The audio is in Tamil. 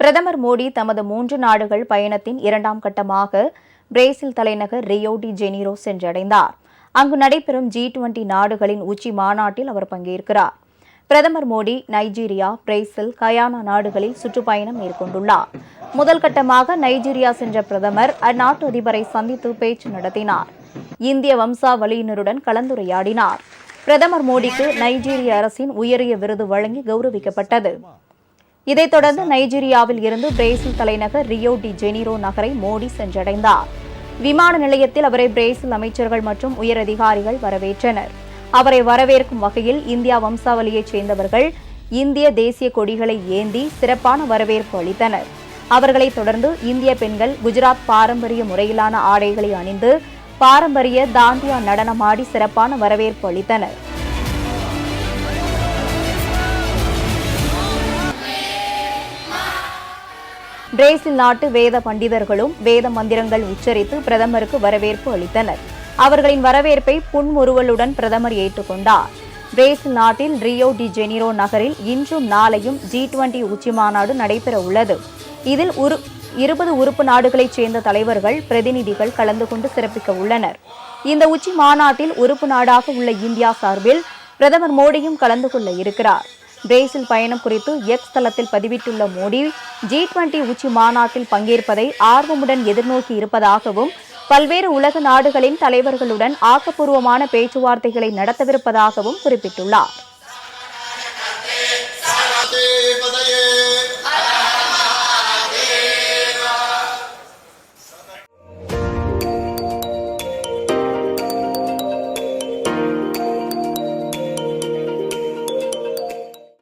பிரதமர் மோடி தமது மூன்று நாடுகள் பயணத்தின் இரண்டாம் கட்டமாக பிரேசில் தலைநகர் ரியோ டி ஜெனீரோ சென்றடைந்தார். அங்கு நடைபெறும் ஜி டுவெண்டி நாடுகளின் உச்சி மாநாட்டில் அவர் பங்கேற்கிறார். பிரதமர் மோடி நைஜீரியா பிரேசில் கயானா நாடுகளில் சுற்றுப்பயணம் மேற்கொண்டுள்ளார். முதல் கட்டமாக நைஜீரியா சென்ற பிரதமர் அந்நாட்டு அதிபரை சந்தித்து பேச்சு நடத்தினார். இந்திய வம்சாவளியினருடன் கலந்துரையாடினார். பிரதமர் மோடிக்கு நைஜீரிய அரசின் உயரிய விருது வழங்கி கௌரவிக்கப்பட்டது. இதைத் தொடர்ந்து நைஜீரியாவில் இருந்து பிரேசில் தலைநகர் ரியோ டி ஜெனிரோ நகரை மோடி சென்றடைந்தார். விமான நிலையத்தில் அவரை பிரேசில் அமைச்சர்கள் மற்றும் உயரதிகாரிகள் வரவேற்றனர். அவரை வரவேற்கும் வகையில் இந்தியா வம்சாவளியைச் சேர்ந்தவர்கள் இந்திய தேசிய கொடிகளை ஏந்தி சிறப்பான வரவேற்பு அளித்தனர். அவர்களைத் தொடர்ந்து இந்திய பெண்கள் குஜராத் பாரம்பரிய முறையிலான ஆடைகளை அணிந்து பாரம்பரிய தாண்டியா நடனமாடி சிறப்பான வரவேற்பு அளித்தனர். பிரேசில் நாட்டு வேத பண்டிதர்களும் வேத மந்திரங்கள் உச்சரித்து பிரதமருக்கு வரவேற்பு அளித்தனர். அவர்களின் வரவேற்பை புன்முறுவலுடன் பிரதமர் ஏற்றுக்கொண்டார். பிரேசில் நாட்டில் ரியோ டி ஜெனிரோ நகரில் இன்றும் நாளையும் ஜி டுவெண்டி உச்சி மாநாடு நடைபெற உள்ளது. இதில் உரு இருபது உறுப்பு நாடுகளைச் சேர்ந்த தலைவர்கள் பிரதிநிதிகள் கலந்து கொண்டு சிறப்பிக்க உள்ளனர். இந்த உச்சி மாநாட்டில் உறுப்பு நாடாக உள்ள இந்தியா சார்பில் பிரதமர் மோடியும் கலந்து கொள்ள இருக்கிறார். பிரேசில் பயணம் குறித்து எக்ஸ் தளத்தில் பதிவிட்டுள்ள மோடி ஜி டுவெண்டி உச்சி மாநாட்டில் பங்கேற்பதை ஆர்வமுடன் எதிர்நோக்கி இருப்பதாகவும் பல்வேறு உலக நாடுகளின் தலைவர்களுடன் ஆக்கப்பூர்வமான பேச்சுவார்த்தைகளை நடத்தவிருப்பதாகவும் குறிப்பிட்டுள்ளார்.